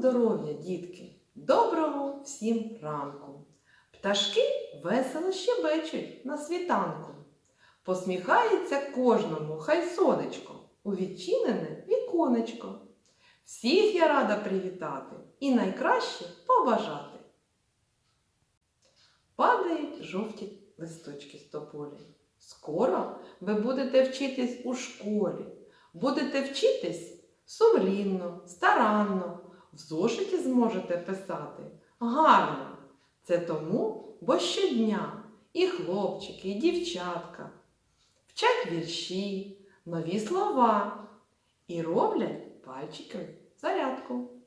здоров'я, дітки! Доброго всім ранку! Пташки весело щебечуть на світанку. Посміхається кожному хай сонечко у відчинене віконечко. Всіх я рада привітати і найкраще побажати. Падають жовті листочки з тополі. Скоро ви будете вчитись у школі. Будете вчитись сумлінно, старанно, в зошиті зможете писати гарно. Це тому, бо щодня і хлопчики, і дівчатка вчать вірші, нові слова і роблять пальчики зарядку.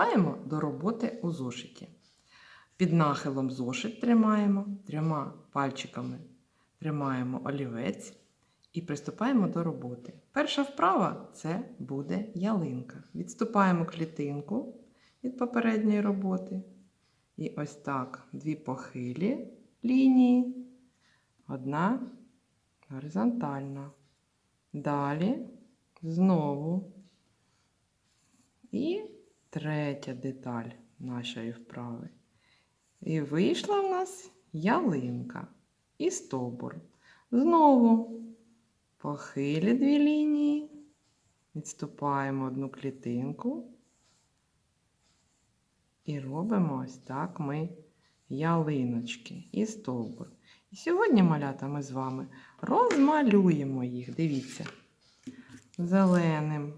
Приступаємо до роботи у зошиті. Під нахилом зошит тримаємо, трьома пальчиками тримаємо олівець і приступаємо до роботи. Перша вправа це буде ялинка. Відступаємо клітинку від попередньої роботи. І ось так дві похилі лінії, одна горизонтальна. Далі знову. І третя деталь нашої вправи. І вийшла в нас ялинка і стовбур. Знову похилі дві лінії, відступаємо одну клітинку і робимо ось так ми ялиночки і стовбур. І сьогодні, малята, ми з вами розмалюємо їх. Дивіться, зеленим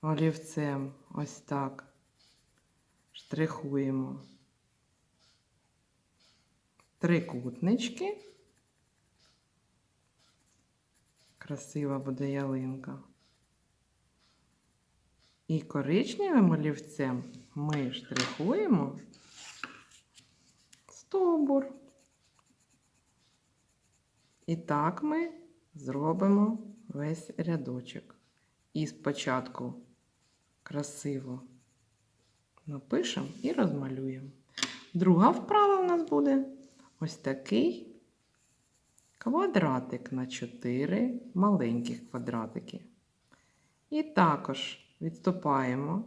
олівцем ось так штрихуємо трикутнички. Красива буде ялинка. І коричневим олівцем ми штрихуємо стовбур. І так ми зробимо весь рядочок. І спочатку красиво напишемо і розмалюємо. Друга вправа у нас буде ось такий квадратик на 4 маленьких квадратики. І також відступаємо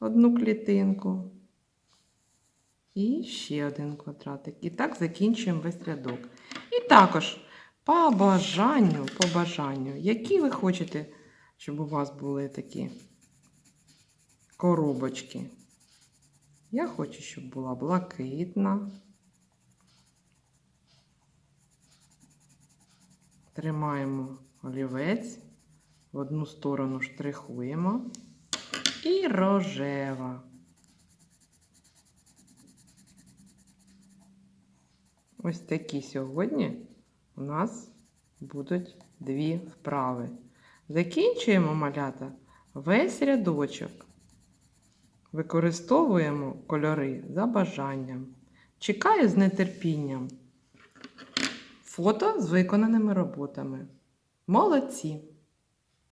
одну клітинку і ще один квадратик. І так закінчуємо весь рядок. І також по бажанню, по бажанню, які ви хочете, щоб у вас були такі коробочки. Я хочу, щоб була блакитна. Тримаємо олівець, в одну сторону штрихуємо і рожева. Ось такі сьогодні у нас будуть дві вправи. Закінчуємо малята весь рядочок. Використовуємо кольори за бажанням. Чекаю з нетерпінням. Фото з виконаними роботами. Молодці!